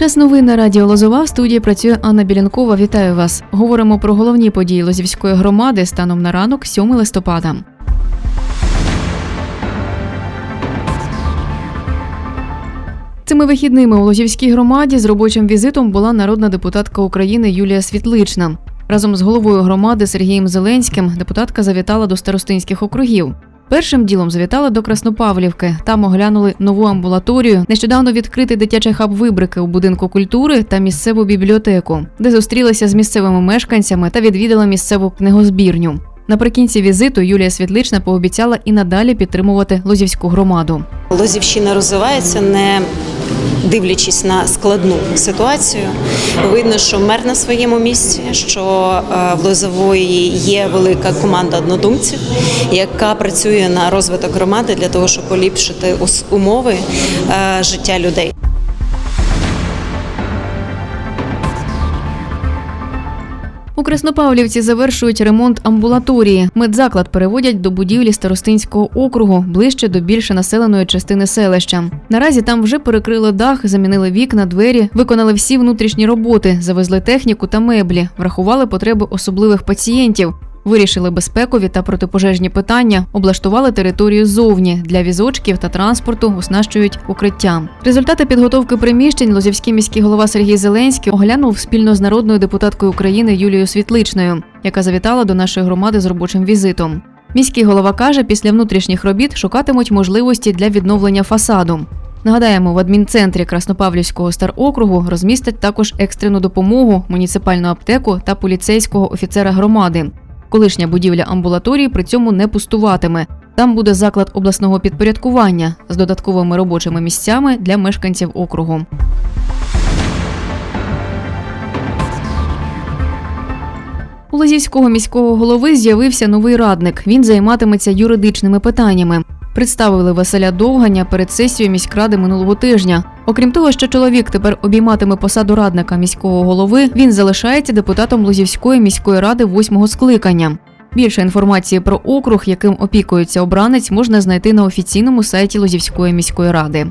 Час новин на радіо Лозова в студії працює Анна Білянкова. Вітаю вас. Говоримо про головні події Лозівської громади станом на ранок 7 листопада. Цими вихідними у Лозівській громаді з робочим візитом була народна депутатка України Юлія Світлична. Разом з головою громади Сергієм Зеленським депутатка завітала до старостинських округів. Першим ділом завітали до Краснопавлівки. Там оглянули нову амбулаторію, нещодавно відкритий дитячий хаб вибрики у будинку культури та місцеву бібліотеку, де зустрілися з місцевими мешканцями та відвідала місцеву книгозбірню. Наприкінці візиту Юлія Світлична пообіцяла і надалі підтримувати Лозівську громаду. Лозівщина розвивається не дивлячись на складну ситуацію. Видно, що мер на своєму місці, що е, в Лозової є велика команда однодумців, яка працює на розвиток громади для того, щоб поліпшити умови е, життя людей. У Краснопавлівці завершують ремонт амбулаторії. Медзаклад переводять до будівлі старостинського округу ближче до більше населеної частини селища. Наразі там вже перекрили дах, замінили вікна, двері, виконали всі внутрішні роботи, завезли техніку та меблі, врахували потреби особливих пацієнтів. Вирішили безпекові та протипожежні питання, облаштували територію зовні для візочків та транспорту, оснащують укриття. Результати підготовки приміщень Лозівський міський голова Сергій Зеленський оглянув спільно з народною депутаткою України Юлією Світличною, яка завітала до нашої громади з робочим візитом. Міський голова каже, після внутрішніх робіт шукатимуть можливості для відновлення фасаду. Нагадаємо, в адмінцентрі Краснопавлівського старокругу розмістять також екстрену допомогу, муніципальну аптеку та поліцейського офіцера громади. Колишня будівля амбулаторії при цьому не пустуватиме. Там буде заклад обласного підпорядкування з додатковими робочими місцями для мешканців округу. У Лазівського міського голови з'явився новий радник. Він займатиметься юридичними питаннями. Представили Василя Довганя перед сесією міськради минулого тижня. Окрім того, що чоловік тепер обійматиме посаду радника міського голови, він залишається депутатом Лозівської міської ради восьмого скликання. Більше інформації про округ, яким опікується обранець, можна знайти на офіційному сайті Лозівської міської ради.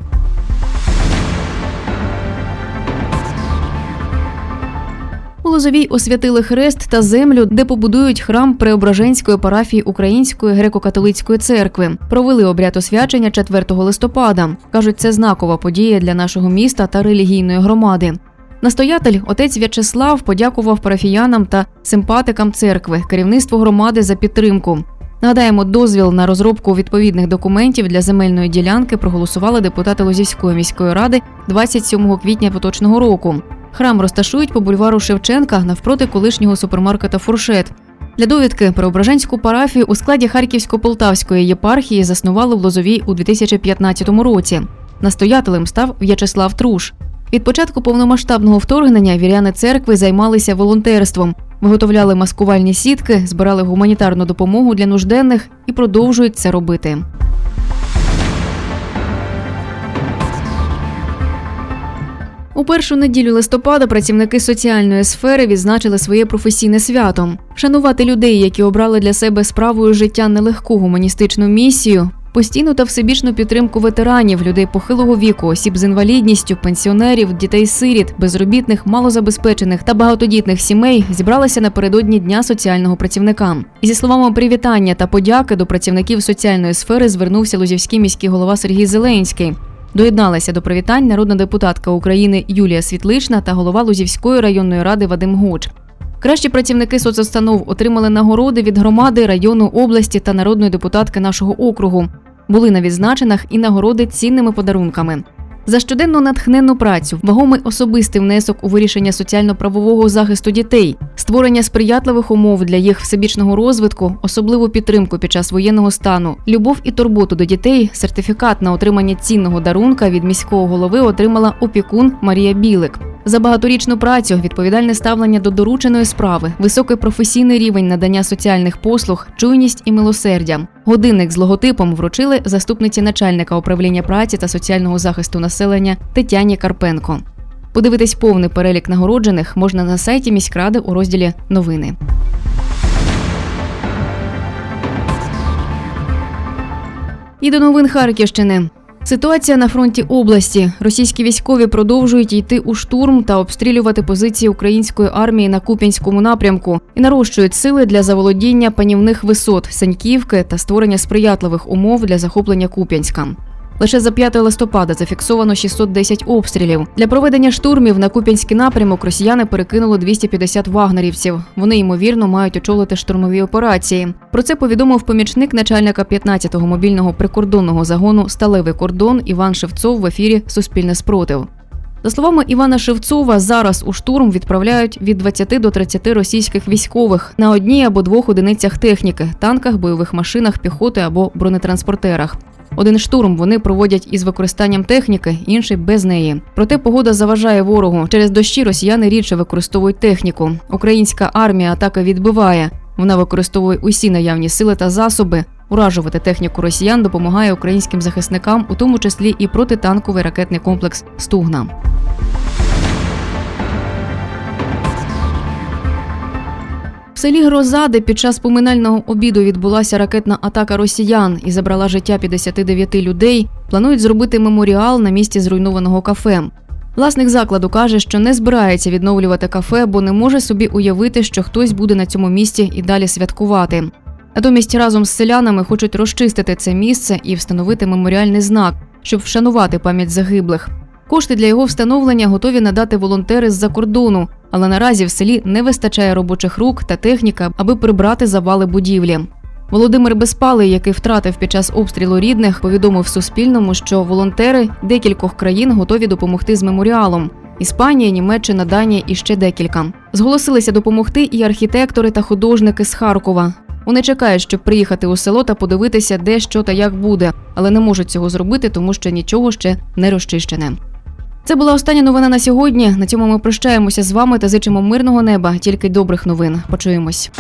У Лозовій освятили хрест та землю, де побудують храм Преображенської парафії Української греко-католицької церкви. Провели обряд освячення 4 листопада. кажуть, це знакова подія для нашого міста та релігійної громади. Настоятель отець В'ячеслав подякував парафіянам та симпатикам церкви, керівництву громади за підтримку. Нагадаємо, дозвіл на розробку відповідних документів для земельної ділянки проголосували депутати Лозівської міської ради 27 квітня поточного року. Храм розташують по бульвару Шевченка навпроти колишнього супермаркета Фуршет. Для довідки Преображенську парафію у складі Харківсько-Полтавської єпархії заснували в Лозовій у 2015 році. Настоятелем став В'ячеслав Труш. Від початку повномасштабного вторгнення віряни церкви займалися волонтерством, виготовляли маскувальні сітки, збирали гуманітарну допомогу для нужденних і продовжують це робити. У першу неділю листопада працівники соціальної сфери відзначили своє професійне свято. Шанувати людей, які обрали для себе справою життя нелегку гуманістичну місію, постійну та всебічну підтримку ветеранів, людей похилого віку, осіб з інвалідністю, пенсіонерів, дітей-сиріт, безробітних, малозабезпечених та багатодітних сімей зібралися напередодні Дня соціального працівника. І зі словами привітання та подяки до працівників соціальної сфери звернувся Лозівський міський голова Сергій Зеленський. Доєдналися до привітань народна депутатка України Юлія Світлична та голова Лузівської районної ради Вадим Гоч. Кращі працівники соцустанов отримали нагороди від громади, району, області та народної депутатки нашого округу. Були на відзначенах і нагороди цінними подарунками. За щоденну натхненну працю, вагомий особистий внесок у вирішення соціально-правового захисту дітей, створення сприятливих умов для їх всебічного розвитку, особливу підтримку під час воєнного стану, любов і турботу до дітей, сертифікат на отримання цінного дарунка від міського голови отримала опікун Марія Білик. За багаторічну працю, відповідальне ставлення до дорученої справи, високий професійний рівень надання соціальних послуг, чуйність і милосердя. Годинник з логотипом вручили заступниці начальника управління праці та соціального захисту населення Тетяні Карпенко. Подивитись повний перелік нагороджених можна на сайті міськради у розділі Новини. І до новин Харківщини. Ситуація на фронті області. Російські військові продовжують йти у штурм та обстрілювати позиції української армії на Куп'янському напрямку і нарощують сили для заволодіння панівних висот Саньківки та створення сприятливих умов для захоплення Куп'янська. Лише за 5 листопада зафіксовано 610 обстрілів. Для проведення штурмів на Куп'янський напрямок росіяни перекинули 250 вагнерівців. Вони ймовірно мають очолити штурмові операції. Про це повідомив помічник начальника 15-го мобільного прикордонного загону Сталевий кордон Іван Шевцов в ефірі Суспільне спротив. За словами Івана Шевцова, зараз у штурм відправляють від 20 до 30 російських військових на одній або двох одиницях техніки танках, бойових машинах, піхоти або бронетранспортерах. Один штурм вони проводять із використанням техніки, інший без неї. Проте погода заважає ворогу. Через дощі росіяни рідше використовують техніку. Українська армія атаки відбиває. Вона використовує усі наявні сили та засоби. Уражувати техніку росіян допомагає українським захисникам, у тому числі і протитанковий ракетний комплекс Стугна. В селі Гроза, де під час поминального обіду відбулася ракетна атака росіян і забрала життя 59 людей, планують зробити меморіал на місці зруйнованого кафе. Власник закладу каже, що не збирається відновлювати кафе, бо не може собі уявити, що хтось буде на цьому місці і далі святкувати. Натомість разом з селянами хочуть розчистити це місце і встановити меморіальний знак, щоб вшанувати пам'ять загиблих. Кошти для його встановлення готові надати волонтери з-за кордону, але наразі в селі не вистачає робочих рук та техніка, аби прибрати завали будівлі. Володимир Безпалий, який втратив під час обстрілу рідних, повідомив Суспільному, що волонтери декількох країн готові допомогти з меморіалом. Іспанія, Німеччина, Данія і ще декілька. Зголосилися допомогти і архітектори та художники з Харкова. Вони чекають, щоб приїхати у село та подивитися, де що та як буде, але не можуть цього зробити, тому що нічого ще не розчищене. Це була остання новина на сьогодні. На цьому ми прощаємося з вами та зичимо мирного неба, тільки добрих новин. Почуємось.